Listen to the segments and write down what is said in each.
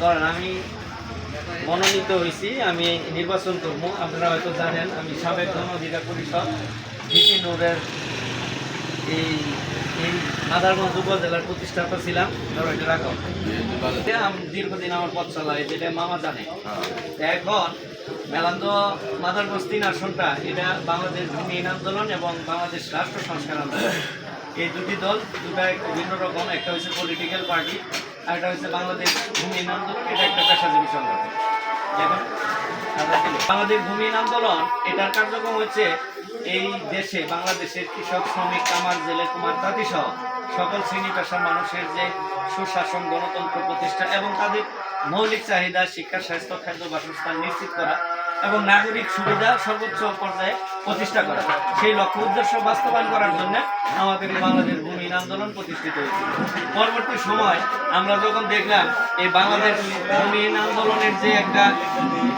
ধরেন আমি মনোনীত হয়েছি আমি নির্বাচন করব। আপনারা হয়তো জানেন আমি সাবেক গণ অধিকার পরিষদ বিপি নূরের এই এই মাদারগঞ্জ উপজেলার প্রতিষ্ঠাতা ছিলাম। ধরো এটা রাখো। দীর্ঘদিন আমার পথ চলা যেটা মামা জানে। এখন মেলান্দ মাদারগঞ্জ তিন আসনটা এটা বাংলাদেশ ভূমি আন্দোলন এবং বাংলাদেশ রাষ্ট্র সংস্কার আন্দোলন। এই দুটি দল দুটা ভিন্ন রকম একটা হচ্ছে পলিটিক্যাল পার্টি আর একটা হচ্ছে বাংলাদেশ ভূমি আন্দোলন এটা একটা পেশাজীবী সংগঠন। এখন বাংলাদেশ ভূমি আন্দোলন এটার কার্যক্রম হচ্ছে এই দেশে, বাংলাদেশের কৃষক, শ্রমিক, কামার, জেলে কুমার তাঁতি সহ সকল শ্রেণি পেশার মানুষের যে সুশাসন, গণতন্ত্র প্রতিষ্ঠা এবং তাদের মৌলিক চাহিদা, শিক্ষা, স্বাস্থ্য, খাদ্য, বাসস্থান নিশ্চিত করা এবং নাগরিক সুবিধা সর্বোচ্চ পর্যায়ে প্রতিষ্ঠা করা সেই লক্ষ্য উদ্দেশ্য বাস্তবায়ন করার জন্য আমাদের এই বাংলাদেশ ভূমিহীন আন্দোলন প্রতিষ্ঠিত হয়েছিল পরবর্তী সময় আমরা যখন দেখলাম এই বাংলাদেশ ভূমিহীন আন্দোলনের যে একটা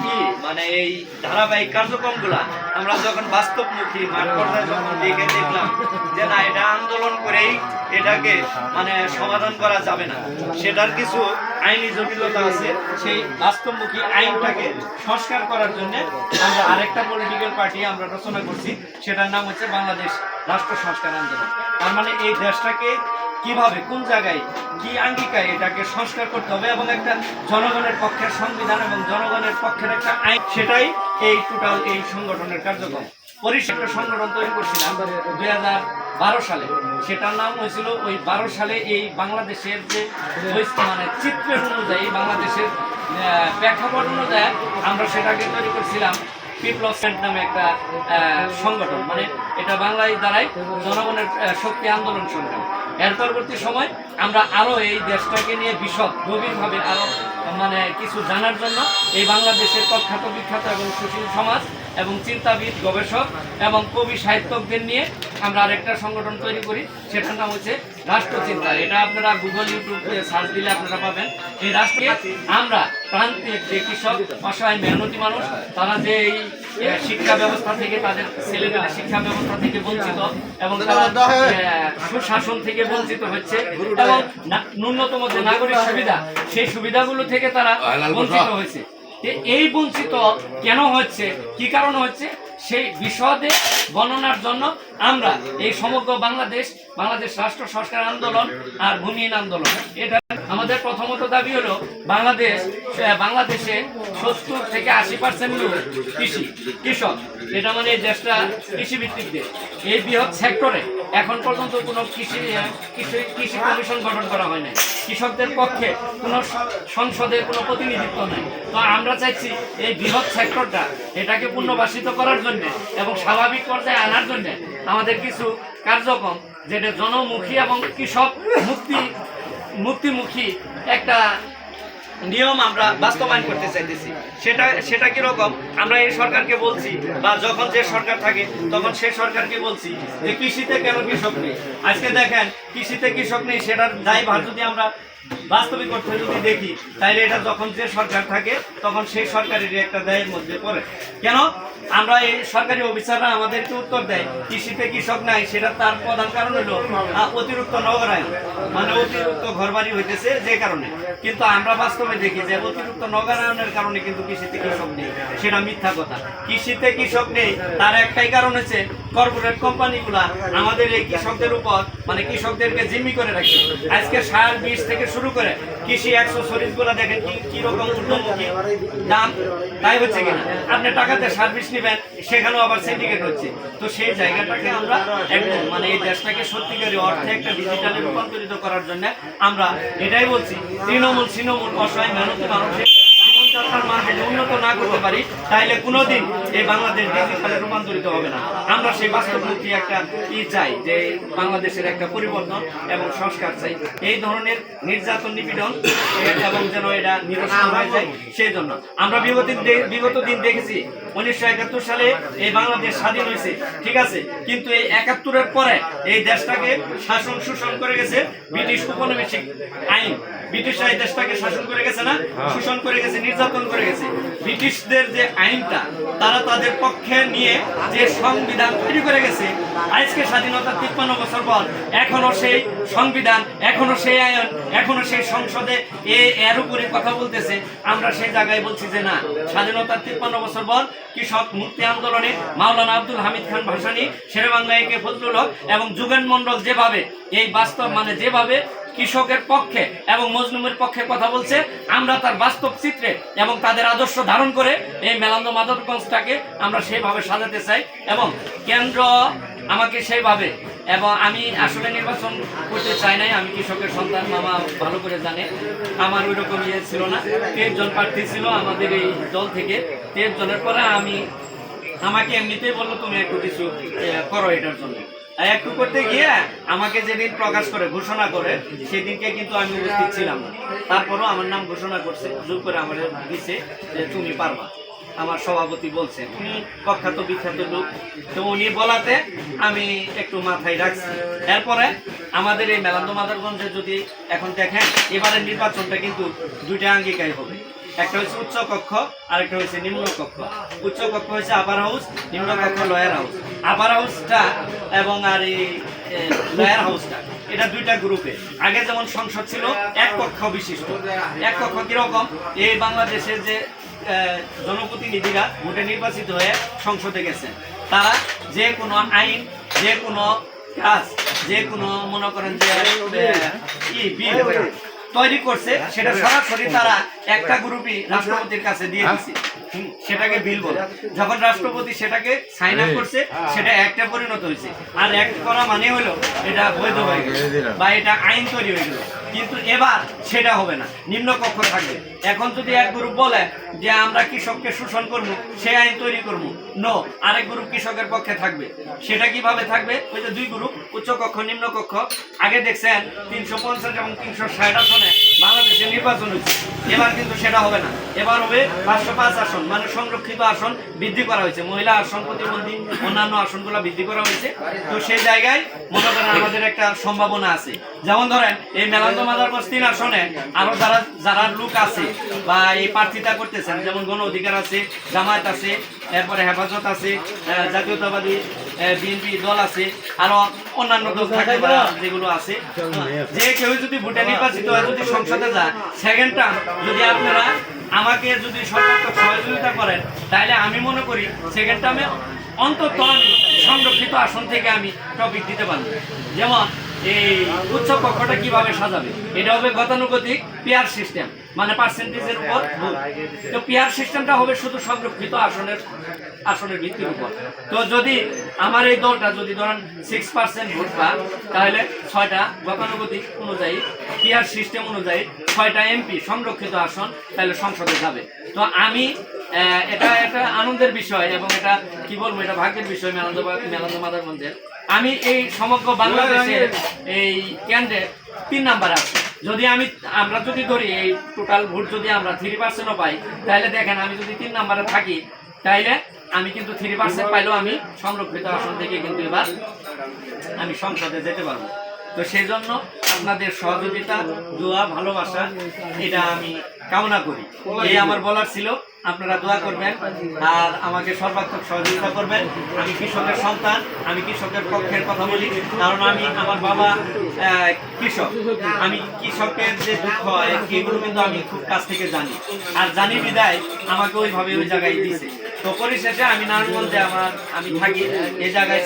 কি মানে এই ধারাবাহিক কার্যক্রমগুলা আমরা যখন বাস্তবমুখী মাঠ পর্যায়ে যখন দেখে দেখলাম যে না, এটা আন্দোলন করেই এটাকে মানে সমাধান করা যাবে না, সেটার কিছু আইনি জটিলতা আছে। সেই বাস্তবমুখী আইনটাকে সংস্কার করার জন্য আমরা আরেকটা পলিটিক্যাল পার্টি আমরা রচনা করছি, সেটার নাম হচ্ছে বাংলাদেশ রাষ্ট্র সংস্কার আন্দোলন। তার মানে এই দেশটাকে কীভাবে, কোন জায়গায়, কি আঙ্গিকায় এটাকে সংস্কার করতে হবে এবং একটা জনগণের পক্ষের সংবিধান এবং জনগণের পক্ষের একটা আইন, সেটাই এই টোটাল এই সংগঠনের কার্যক্রম। একটা সংগঠন তৈরি করছিলাম দুই হাজার বারো সালে। সেটার নাম হয়েছিল ওই বারো সালে এই বাংলাদেশের যে মানে চিত্রের অনুযায়ী বাংলাদেশের প্রেক্ষাপট অনুযায়ী আমরা সেটাকে তৈরি করছিলাম বিপ্লব সেন্ট নামে একটা সংগঠন। মানে এটা বাংলায় দ্বারাই জনগণের শক্তি আন্দোলন সংগ্রাম। এর পরবর্তী সময় আমরা আরও এই দেশটাকে নিয়ে বিশদ গভীরভাবে আরও মানে কিছু জানার জন্য এই বাংলাদেশের প্রখ্যাত বিখ্যাত এবং সুশীল সমাজ এবং চিন্তাবিদ গবেষক এবং কবি সাহিত্যকদের নিয়ে আমরা আরেকটা সংগঠন তৈরি করি। সেটার নাম হচ্ছে রাষ্ট্রচিন্তা। এটা আপনারা গুগল ইউটিউব সার্চ দিলে আপনারা পাবেন। এই রাষ্ট্রকে আমরা প্রান্তিক যে কৃষক অসহায় মেহনতি মানুষ তারা যে এই শিক্ষা ব্যবস্থা থেকে তাদের ছেলেমেয়েদের শিক্ষা ব্যবস্থা থেকে বঞ্চিত এবং তারা সুশাসন থেকে বঞ্চিত হচ্ছে এবং ন্যূনতম যে নাগরিক সুবিধা সেই সুবিধাগুলো থেকে তারা বঞ্চিত হয়েছে। এই বঞ্চিত কেন হচ্ছে? কি কারণে হচ্ছে? সেই বিশদে বর্ণনার জন্য আমরা এই সমগ্র বাংলাদেশ বাংলাদেশ রাষ্ট্র সংস্কার আন্দোলন আর ভূমিহীন আন্দোলন। এটা আমাদের প্রথমত দাবি হলো বাংলাদেশ বাংলাদেশে সত্তর থেকে আশি পার্সেন্ট লোক কৃষি, কৃষক। এটা মানে দেশটা কৃষিভিত্তিক দেশ। এই বৃহৎ সেক্টরে এখন পর্যন্ত কোনো কৃষি কৃষি কৃষি কমিশন গঠন করা হয় নাই। কৃষকদের পক্ষে কোনো সংসদে কোনো প্রতিনিধিত্ব নেই। তো আমরা চাইছি এই বৃহৎ সেক্টরটা এটাকে পুনর্বাসিত করার জন্য এবং স্বাভাবিক পর্যায়ে আনার জন্য আমাদের কিছু কার্যক্রম, যেটা জনমুখী এবং কৃষক মুক্তি মুক্তিমুখী একটা নিয়ম আমরা বাস্তবায়ন করতে চাইতেছি। সেটা সেটা কীরকম? আমরা এই সরকারকে বলছি, বা যখন যে সরকার থাকে, তখন সে সরকারকে বলছি যে কৃষিতে কেন কৃষক নেই? আজকে দেখেন, কৃষিতে কৃষক নেই, সেটার দায়ভার যদি আমরা বাস্তবিক অর্থে যদি দেখি, তাহলে এটা যখন যে সরকার থাকে, তখন সেই সরকারের একটা দায়ের মধ্যে পড়ে। কেন? আমরা এই সরকারি অফিসাররা আমাদেরকে উত্তর দেয়, কৃষিতে কৃষক নাই, সেটা তার প্রধান কারণ হলো অতিরিক্ত নগরায়ন মানে অতিরিক্ত ঘরবাড়ি হইতেছে যে কারণে। কিন্তু আমরা বাস্তবে দেখি যে অতিরিক্ত নগরায়নের কারণে কিন্তু কৃষিতে কৃষক নেই, সেটা মিথ্যা কথা। কৃষিতে কৃষক নেই, তার একটাই কারণ হচ্ছে কর্পোরেট কোম্পানিগুলা আমাদের এই কৃষকদের উপর মানে কৃষকদেরকে জিম্মি করে রাখছে আজকে সার, বীজ থেকে শুরু করে কৃষি অ্যাক্সেসরিজগুলা দেখেন কি কীরকম ঊর্ধ্বমুখী দাম তাই হচ্ছে কিনা? আপনি টাকাতে সার বীজ নেবেন, সেখানেও আবার সিন্ডিকেট হচ্ছে। তো সেই জায়গাটাকে আমরা একদম মানে এই দেশটাকে সত্যিকারী অর্থে একটা ডিজিটালে রূপান্তরিত করার জন্য আমরা এটাই বলছি। তৃণমূল তৃণমূল অসহায়, মেহনতি মানুষের জীবনযাত্রার মান উন্নত না করতে পারি তাহলে কোনোদিন এই বাংলাদেশ ডিজিটালে রূপান্তরিত হবে না। আমরা সেই বাস্তবমুখী একটা ই চাই যে বাংলাদেশের একটা পরিবর্তন এবং সংস্কার চাই। এই ধরনের নির্যাতন নিপীড়ন এবং যেন এটা নিরসন হয়ে যায় সেই জন্য। আমরা বিগত বিগত দিন দেখেছি, উনিশশো একাত্তর সালে এই বাংলাদেশ স্বাধীন হয়েছে, ঠিক আছে? কিন্তু এই একাত্তরের পরে এই দেশটাকে শাসন শোষণ করে গেছে ব্রিটিশ উপনিবেশিক আইন। ব্রিটিশরা এই দেশটাকে শাসন করে গেছে না? শোষণ করে গেছে নির্যাতন পরিবর্তন করে গেছে। ব্রিটিশদের যে আইনটা, তারা তাদের পক্ষে নিয়ে যে সংবিধান তৈরি করে গেছে, আজকে স্বাধীনতা তিপ্পান্ন বছর পর এখনও সেই সংবিধান, এখনও সেই আইন, এখনও সেই সংসদে এ, এর উপরে কথা বলতেছে। আমরা সেই জায়গায় বলছি যে না, স্বাধীনতার তিপ্পান্ন বছর পর কৃষক মুক্তি আন্দোলনে মাওলানা আব্দুল হামিদ খান ভাসানী, শেরেবাংলা একে ফজলুল হক এবং যুগেন মন্ডল যেভাবে, এই বাস্তব মানে যেভাবে কৃষকের পক্ষে এবং মজলুমের পক্ষে কথা বলছে। আমরা তার বাস্তব চিত্রে এবং তাদের আদর্শ ধারণ করে এই মেলান্দ মাদকগঞ্জটাকে আমরা সেইভাবে সাজাতে চাই এবং কেন্দ্র আমাকে সেইভাবে এবং আমি আসলে নির্বাচন করতে চাই নাই, আমি কৃষকের সন্তান, মামা ভালো করে জানে। আমার ওই রকম ইয়ে ছিল না। তেইশ জন প্রার্থী ছিল আমাদের এই দল থেকে। তেইশ জনের পরে আমি আমাকে এমনিতেই বলল, তুমি একটু কিছু করো এটার জন্য। একটু করতে গিয়ে আমাকে যেদিন প্রকাশ করে, ঘোষণা করে, সেদিনকে কিন্তু আমি উপস্থিত ছিলাম না। তারপরও আমার নাম ঘোষণা করছে জোর করে আমার দিছে যে তুমি পারবা। আমার সভাপতি বলছে উনি প্রখ্যাত, বিখ্যাত লোক। তো উনি বলাতে আমি একটু মাথায় রাখছি। এরপরে আমাদের এই মেলান্দ মাদারগঞ্জে যদি এখন দেখেন, এবারের নির্বাচনটা কিন্তু দুইটা আঙ্গিকায় হবে। একটা হচ্ছে উচ্চ কক্ষ আর একটা হচ্ছে নিম্ন কক্ষ। উচ্চ কক্ষ হচ্ছে আপার হাউস নিম্ন কক্ষ লয়ার হাউস আপার হাউসটা এবং আর এই লয়ার হাউসটা এটা দুইটা গ্রুপে আগে যেমন সংসদ ছিল, এক কক্ষ বিশিষ্ট। এক কক্ষ কীরকম? এই বাংলাদেশের যে জনপ্রতিনিধিরা ভোটে নির্বাচিত হয়ে সংসদে গেছেন, তারা যে কোনো আইন, যে কোনো কাজ, যে কোনো মনে করেন যে তৈরি করছে, সেটা সরাসরি তারা একটা গ্রুপই রাষ্ট্রপতির কাছে দিয়ে দিচ্ছে হুম, সেটাকে বিল। বলে যখন রাষ্ট্রপতি সেটাকে সাইন আপ করছে সেটা একটা পরিণত হয়েছে। আর এক করা মানে হলো এটা বৈধ হয়ে গেল বা এটা আইন তৈরি হয়ে গেল। কিন্তু এবার সেটা হবে না। নিম্ন কক্ষ থাকবে। এখন যদি এক গ্রুপ বলে যে আমরা কৃষককে শোষণ করব সেই আইন তৈরি করব। নো আরেক গ্রুপ কৃষকের পক্ষে থাকবে। সেটা কীভাবে থাকবে? ওই যে দুই গ্রুপ উচ্চ কক্ষ নিম্ন কক্ষ। আগে দেখছেন তিনশো পঞ্চাশ এবং তিনশো ষাট আসনে বাংলাদেশে নির্বাচন হয়েছে। এবার কিন্তু সেটা হবে না। এবার হবে পাঁচশো পাঁচ আসন মানে সংরক্ষিত আসন বৃদ্ধি করা হয়েছে। মহিলা আসন, প্রতিবন্ধী অন্যান্য আসনগুলো বৃদ্ধি করা হয়েছে। তো সেই জায়গায় মনে করেন আমাদের একটা সম্ভাবনা আছে। যেমন ধরেন, এই মেলান্দ মাদারগঞ্জ তিন আসনে আরও যারা যারা লোক আছে বা এই প্রার্থিতা করতেছেন, যেমন গণ অধিকার আছে, জামায়াত আছে এরপরে হেফাজত আছে জাতীয়তাবাদী বিএনপি দল আছে, আরও অন্যান্য দল থাকে যেগুলো আছে। যে কেউ যদি ভোটে নির্বাচিত হয়, যদি সংসদে যায় সেকেন্ড টার্ম যদি আপনারা আমাকে যদি সর্বাত্মক সহযোগিতা করেন, তাহলে আমি মনে করি সেকেন্ড টার্মে অন্তত আমি সংরক্ষিত আসন থেকে আমি টপিক দিতে পারব। যেমন এই উচ্চ কক্ষটা কীভাবে সাজাবে? এটা হবে গতানুগতিক পেয়ার সিস্টেম মানে পার্সেন্টেজের উপর তো পেয়ার সিস্টেমটা হবে শুধু সংরক্ষিত আসনের আসনের ভিত্তির উপর। তো যদি আমার এই দলটা যদি ধরেন সিক্স পার্সেন্ট ভোট পায়, তাহলে ছয়টা গতানুগতিক অনুযায়ী পেয়ার সিস্টেম অনুযায়ী ছয়টা এমপি সংরক্ষিত আসন তাহলে সংসদে যাবে। তো আমি এটা একটা আনন্দের বিষয় এবং এটা, কি বলব, এটা ভাগ্যের বিষয় মেলান্দ মেলান্দ মাদার মন্দির আমি এই সমগ্র বাংলাদেশের এই কেন্দ্রে তিন নাম্বার আছে। যদি আমি, আমরা যদি ধরি, এই টোটাল ভোট যদি আমরা থ্রি পার্সেন্টও পাই, তাহলে দেখেন, আমি যদি তিন নাম্বারে থাকি, তাইলে আমি কিন্তু থ্রি পার্সেন্ট পাইলেও আমি সংরক্ষিত আসন থেকে কিন্তু এবার আমি সংসদে যেতে পারব। তো সেই জন্য আপনাদের সহযোগিতা, দোয়া, ভালোবাসা, এটা আমি কামনা করি। এই আমার বলার ছিল আপনারা দোয়া করবেন আর আমাকে সর্বাত্মক সহযোগিতা করবেন। আমি কৃষকের সন্তান, আমি কৃষকের পক্ষের কথা বলি, কারণ আমি আমার বাবা কৃষক। আমি কৃষকের যে দুঃখ হয় এগুলো কিন্তু আমি খুব কাছ থেকে জানি। আর জানি বিদায়, আমাকে ওইভাবে ওই জায়গায় দিছে। তো পরিশেষে আমি নারায়ণগঞ্জে আমার, আমি থাকি এই জায়গায়